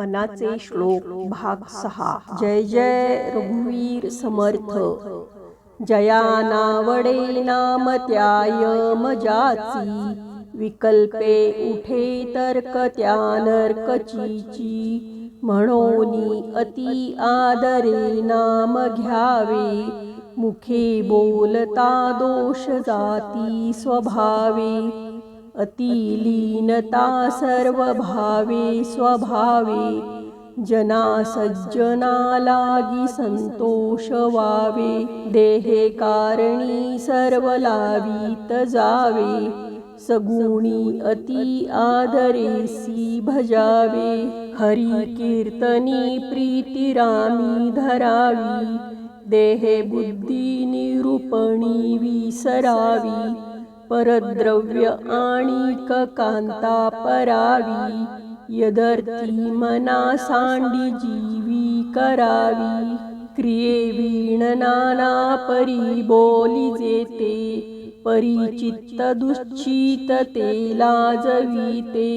मनाचे श्लोक भाग सहा. जय जय रघुवीर समर्थ. जया नावडे नाम त्याय मजाची. विकल्पे उठे तर्क त्या नर्कचीची. म्हणोनी अति आदरे नाम घ्यावे. मुखे बोलता दोष जाती स्वभावे. अतिलीनता सर्व भावे स्वभावे जना सज्जना लागी संतोष वावे देहे कारणी सर्व लावीत जावे सगुणी अति आदरेसी भजावे हरी कीर्तनी प्रीती रामी धरावी देहे बुद्धी निरूपणी विसरावी परद्रव्य आणि कांता परावी यदर्थी मना सांडी जीवी करावी. क्रिये वीण नाना परी बोली जेते परिचित्त दुश्चित ते लाजवीते.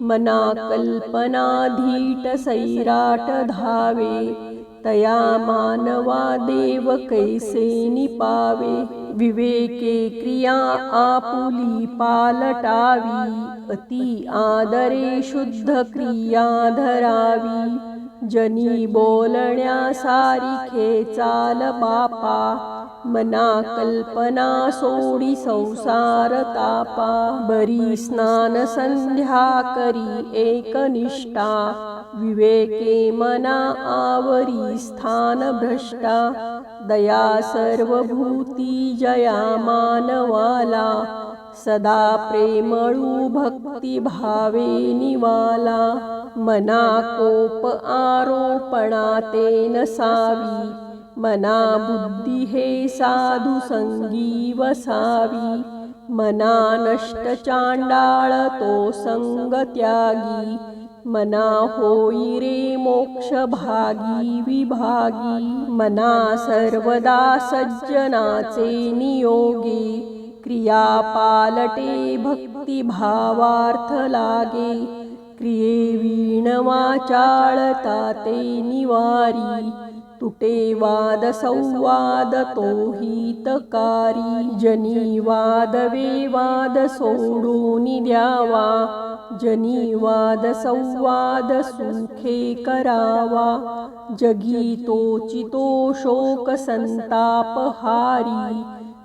मना कल्पना धीट सैराट धावे तया मानवा देव कैसे निपावे? विवेके क्रिया आपुली पालटावी अति आदरे शुद्ध क्रिया धरावी। जनी बोलण्या सारिखे चाल बापा मना कल्पना सोडी संसार तापा। बरी स्नान संध्या करी एकनिष्ठा विवेके मना आवरी स्थान भ्रष्टा। दया सर्वभूती जया मानवाला। सदा प्रेमळू भक्ती भावे निवाला। मना कोप आरोपणा ते नसावी मना बुद्धी हे साधु संगी वसावी। मना नष्ट चांडाळ तो संग त्यागी। मना होई रे मोक्ष भागी विभागी. मना सर्वदा सज्जनाचे नियोगे. क्रिया पालटे भक्ती भावार्थ लागे. क्रिये वीणवा ते निवारी. तुटे वाद संवाद तो हितकारी जनी वाद वेवाद सोडून द्यावा जनी वाद संवाद सुखे करावा जगी तोचितो शोक संताप हारी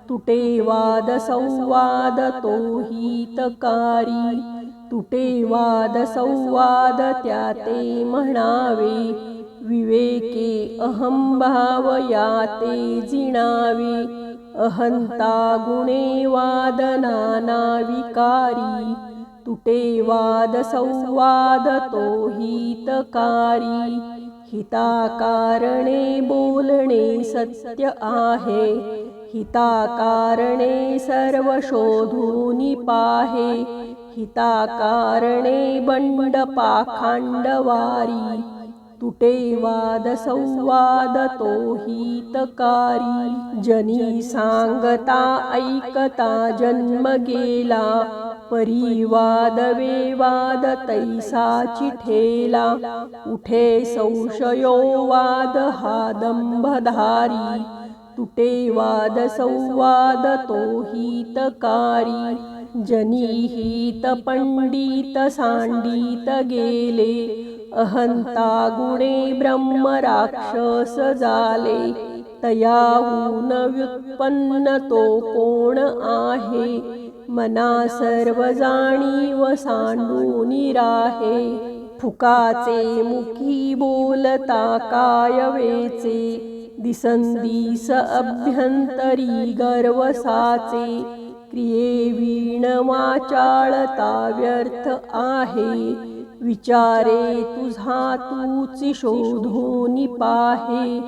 तुटे वाद संवाद तो हितकारी तुटे वाद संवाद त्या ते म्हणावे विवेके अहंभाव याते जिणावी। अहंता गुणे वादनाना विकारी। तुटे वाद संवाद तो हितकारी। हिताकारणे बोलणे सत्य आहे। हिताकारणे सर्व शोधूनी पाहे। हिताकारणे बंड पाखांडवारी तुटे वाद संवाद तो हितकारी। जनी सांगता ऐकता जन्म गेला। परिवाद वेवाद तैसा चिठेला उठे संशयो वाद हा दंभधारी। तुटे वाद संवाद तो हितकारी। जनिहित पंडित सांडित गेले अहंता गुणे ब्रह्म राक्षस झाले तयाहून व्युत्पन्न तो कोण आहे? मना सर्व जाणीव सांडून राहे फुकाचे मुखी बोलता कायवेचे दिसंदीस अभ्यंतरी गर्वसाचे क्रिये वीण वाचाळता व्यर्थ आहे. विचारे तुझा तूची शोधोनी पाहे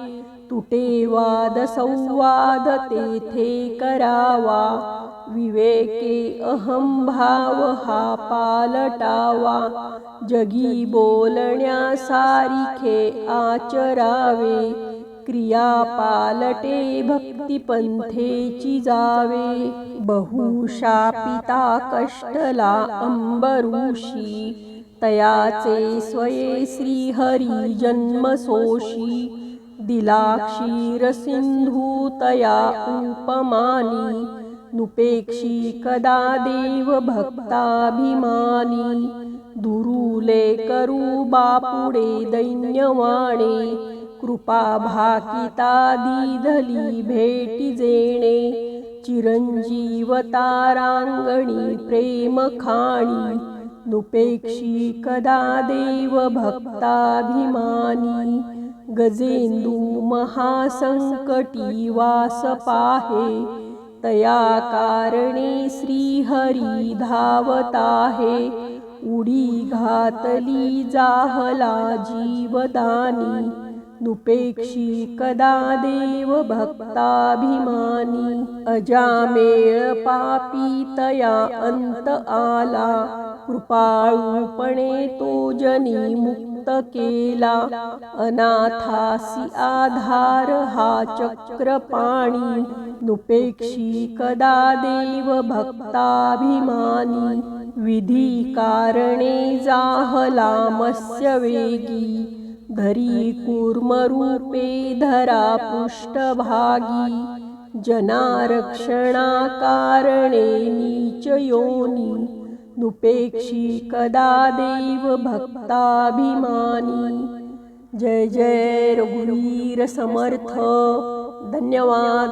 तुटे वाद संवाद तेथे करावा. विवेके अहंभाव हा पालटावा. जगी बोलण्यासारिखे आचरावे. क्रिया पालटे भक्तिपंथेची जावे बहुशापिता कष्टला अंबरूषी। तयाचे स्वये श्रीहरी जन्मसोषी दिला क्षीरसिंधू तया उपमानी। नुपेक्षी कदा देव भक्ताभिमानी दुरुले करू बापुडे दैन्यवाणे। कृपा भाकिता दीधली भेटी जेणे। चिरंजीव तारांगणी प्रेम खाणी। नुपेक्षी कदा देव भक्ताभिमानी। गजेंदू महासंकटी वास पाहे। तया कारणे श्रीहरी धावताहे उडी घातली जाहला जीवदानी। नुपेक्षी कदा देव भक्ताभिमानी अजामेळ पापी तया अंत आला कृपाळूपणे तो जनी मुक्त केला अनाथासी आधार हा चक्रपाणी नुपेक्षी कदा देव भक्ताभिमानी विधी कारणे जाहलामस्य वेगी धरी कूर्मरूपे धरा पृष्ठभागी। जनारक्षणा कारणे नीच योनी नुपेक्षी कदा देव भक्ताभिमानी। जय जय रघुवीर समर्थ। धन्यवाद।